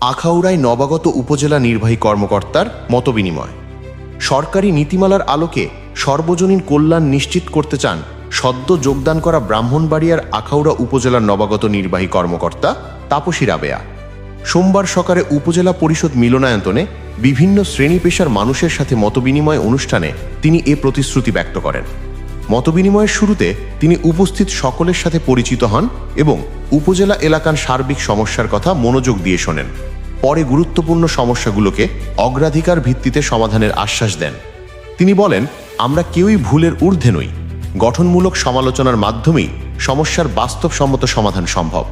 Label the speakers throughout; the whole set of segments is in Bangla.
Speaker 1: আখাউড়ায় নবাগত উপজেলা নির্বাহী কর্মকর্তার মতবিনিময়। সরকারি নীতিমালার আলোকে সর্বজনীন কল্যাণ নিশ্চিত করতে চান সদ্য যোগদান করা ব্রাহ্মণবাড়িয়ার আখাউড়া উপজেলার নবাগত নির্বাহী কর্মকর্তা তাপসী রাবেয়া। সোমবার সকালে উপজেলা পরিষদ মিলনায়তনে বিভিন্ন শ্রেণি পেশার মানুষের সাথে মতবিনিময় অনুষ্ঠানে তিনি এ প্রতিশ্রুতি ব্যক্ত করেন। মতবিনিময়ের শুরুতে তিনি উপস্থিত সকলের সাথে পরিচিত হন এবং উপজেলা এলাকার সার্বিক সমস্যার কথা মনোযোগ দিয়ে শোনেন। পরে গুরুত্বপূর্ণ সমস্যাগুলোকে অগ্রাধিকার ভিত্তিতে সমাধানের আশ্বাস দেন। তিনি বলেন, আমরা কেউই ভুলের ঊর্ধ্বে নই। গঠনমূলক সমালোচনার মাধ্যমেই সমস্যার বাস্তবসম্মত সমাধান সম্ভব।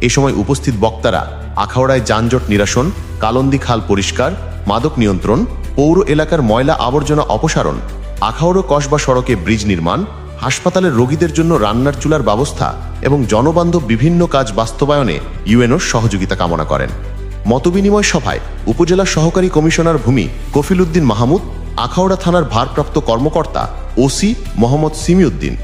Speaker 1: এ সময় উপস্থিত বক্তারা আখাউড়ায় যানজট নিরাসন, কালন্দি খাল পরিষ্কার, মাদক নিয়ন্ত্রণ, পৌর এলাকার ময়লা আবর্জনা অপসারণ আখাউড়ো কসবা সড়কে ব্রিজ নির্মাণ, হাসপাতালের রোগীদের জন্য রান্নার চুলার ব্যবস্থা এবং জনবান্ধব বিভিন্ন কাজ বাস্তবায়নে ইউএনওর সহযোগিতা কামনা করেন। মতবিনিময় সভায় উপজেলা সহকারী কমিশনার ভূমি কফিল উদ্দিন মাহমুদ, আখাউড়া থানার ভারপ্রাপ্ত কর্মকর্তা ওসি মোহাম্মদ সিমিউদ্দিন,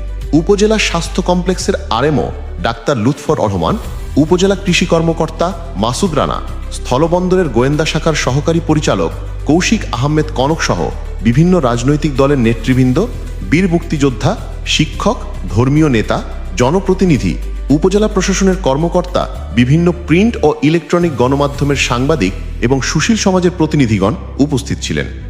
Speaker 1: উপজেলা স্বাস্থ্য কমপ্লেক্সের আরএমও ডাক্তার লুৎফর রহমান, উপজেলা কৃষি কর্মকর্তা মাসুদ রানা, স্থলবন্দরের গোয়েন্দা শাখার সহকারী পরিচালক কৌশিক আহমেদ কনক সহ বিভিন্ন রাজনৈতিক দলের নেতৃবৃন্দ, বীর মুক্তিযোদ্ধা, শিক্ষক, ধর্মীয় নেতা, জনপ্রতিনিধি, উপজেলা প্রশাসনের কর্মকর্তা, বিভিন্ন প্রিন্ট ও ইলেকট্রনিক গণমাধ্যমের সাংবাদিক এবং সুশীল সমাজের প্রতিনিধিগণ উপস্থিত ছিলেন।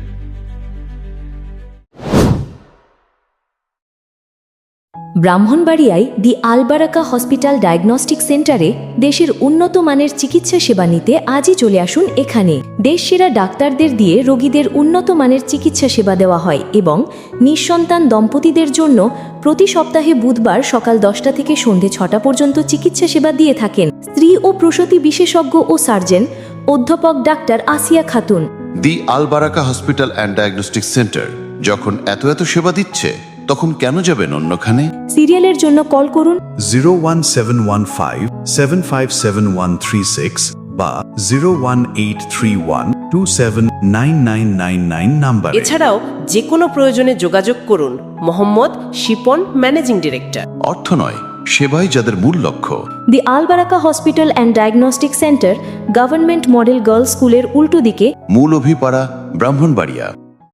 Speaker 2: ব্রাহ্মণবাড়িয়ায় দি আলবারাকা হসপিটাল ডায়াগনস্টিক সেন্টারে দেশের উন্নত মানের চিকিৎসা সেবা নিতে আজই চলে আসুন এখানে। দেশ সেরা ডাক্তারদের দিয়ে রোগীদের উন্নত মানের চিকিৎসা সেবা দেওয়া হয় এবং নিঃসন্তান দম্পতিদের জন্য প্রতি সপ্তাহে বুধবার সকাল দশটা থেকে সন্ধে ছটা পর্যন্ত চিকিৎসা সেবা দিয়ে থাকেন স্ত্রী ও প্রসূতি বিশেষজ্ঞ ও সার্জন অধ্যাপক doctor Asia Khatun.
Speaker 3: The Albaraka hospital and diagnostic centre যখন এত এত সেবা দিচ্ছে তখন কেন যাবেন অন্যখানে?
Speaker 2: সিরিয়ালের জন্য কল করুন।
Speaker 4: 01715 7571136 বা 01831 279999 নাম্বারে।
Speaker 5: এছাড়াও যে কোনো প্রয়োজনে যোগাযোগ করুন। Mohammad Shipon managing director.
Speaker 3: অর্থ নয় সেবাই যাদের মূল লক্ষ্য।
Speaker 2: The Albaraka hospital and diagnostic centre government model girls স্কুলের উল্টো দিকে।
Speaker 3: মূল অভিপাড়া ব্রাহ্মণবাড়িয়া।